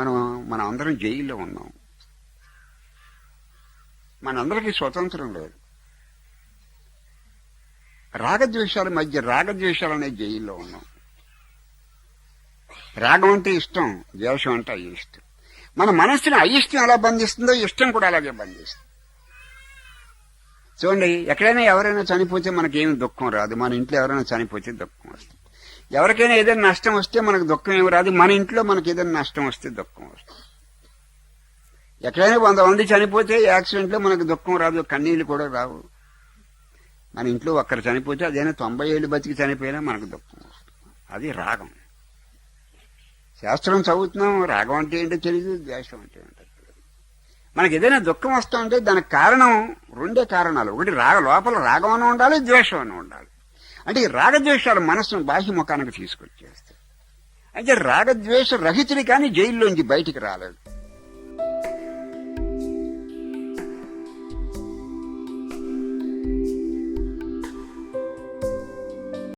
మనం మన అందరం జైల్లో ఉన్నాం. మనందరికీ స్వతంత్రం లేదు. రాగద్వేషాల మధ్య రాగద్వేషాలు అనే జైల్లో ఉన్నాం. రాగం అంటే ఇష్టం ద్వేషం అంటే అయిష్టం. మన మనస్సుని అయిష్టం ఎలా బంధిస్తుందో ఇష్టం కూడా అలాగే బంధిస్తుంది. చూడండి ఎక్కడైనా ఎవరైనా చనిపోతే మనకేమి దుఃఖం రాదు. మన ఇంట్లో ఎవరైనా చనిపోతే దుఃఖం. ఎవరికైనా ఏదైనా నష్టం వస్తే మనకు దుఃఖం ఏమి రాదు. మన ఇంట్లో మనకి ఏదైనా నష్టం వస్తే దుఃఖం వస్తుంది. ఎక్కడైనా వంద మంది చనిపోతే యాక్సిడెంట్లో మనకు దుఃఖం రాదు కన్నీళ్ళు కూడా రావు. మన ఇంట్లో ఒక్కరు చనిపోతే అదైనా తొంభై ఏళ్ళు బతికి చనిపోయినా మనకు దుఃఖం వస్తుంది. అది రాగం. శాస్త్రం చదువుతున్నాం రాగం అంటే ఏంటో తెలియదు ద్వేషం అంటే ఏంటో మనకి ఏదైనా దుఃఖం వస్తుంటే ఉంటే దానికి కారణం రెండే కారణాలు. ఒకటి రాగ లోపల రాగం అని ఉండాలి ద్వేషం అని ఉండాలి. అంటే ఈ రాగద్వేషాలు మనస్సును బాహ్యముఖానికి తీసుకొచ్చేస్తాయి. అంటే రాగద్వేష రహితుడి కానీ జైల్లోంచి బయటికి రాలేదు.